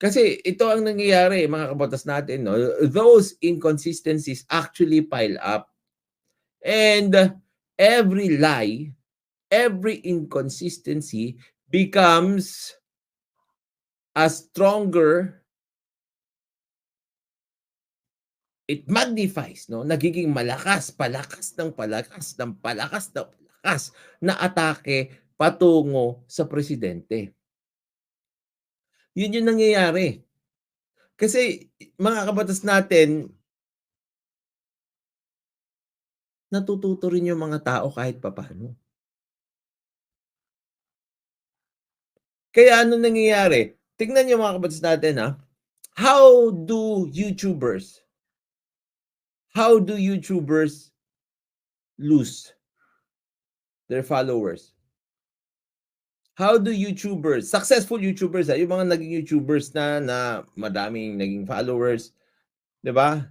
Kasi ito ang nangyayari mga kabatas natin 'no, those inconsistencies actually pile up. And every lie, every inconsistency becomes a stronger it magnifies 'no, nagiging malakas, palakas ng palakas, ng palakas na palakas na atake patungo sa presidente. Yun yung nangyayari. Kasi mga kabatas natin natututo rin yung mga tao kahit papaano. Kaya ano nangyayari, tignan niyo mga kabatas natin, ha, how do YouTubers how do YouTubers lose their followers? How do YouTubers, successful YouTubers, ah, yung mga naging YouTubers na na madaming naging followers, 'di ba?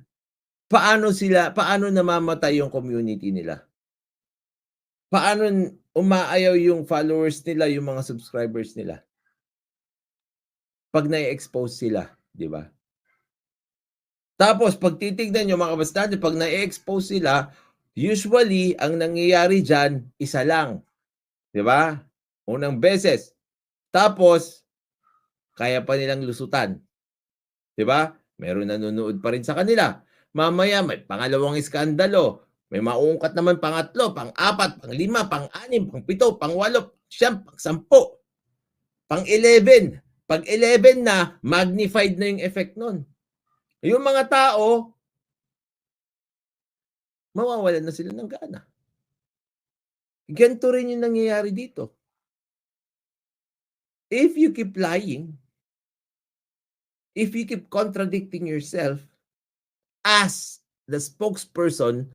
Paano sila paano namamatay yung community nila? Paano umaayaw yung followers nila, yung mga subscribers nila? 'Pag na-e-expose sila, 'di ba? Tapos 'pag titignan niyo mga kabatas natin, 'pag na-e-expose sila, usually ang nangyayari diyan, isa lang, 'di ba? Unang beses. Tapos kaya pa nilang lusutan. 'Di ba? Meron nanonood pa rin sa kanila. Mamaya may pangalawang iskandalo, may mauungkat naman pangatlo, pang-apat, pang-lima, pang-anim, pang-pito, pang-walo, siyam, pang-sampu, pang-11. 'Pag 11 na, magnified na yung effect nun. Yung mga tao mawawalan na sila ng gana. Ganito rin yung nangyayari dito. If you keep lying, if you keep contradicting yourself as the spokesperson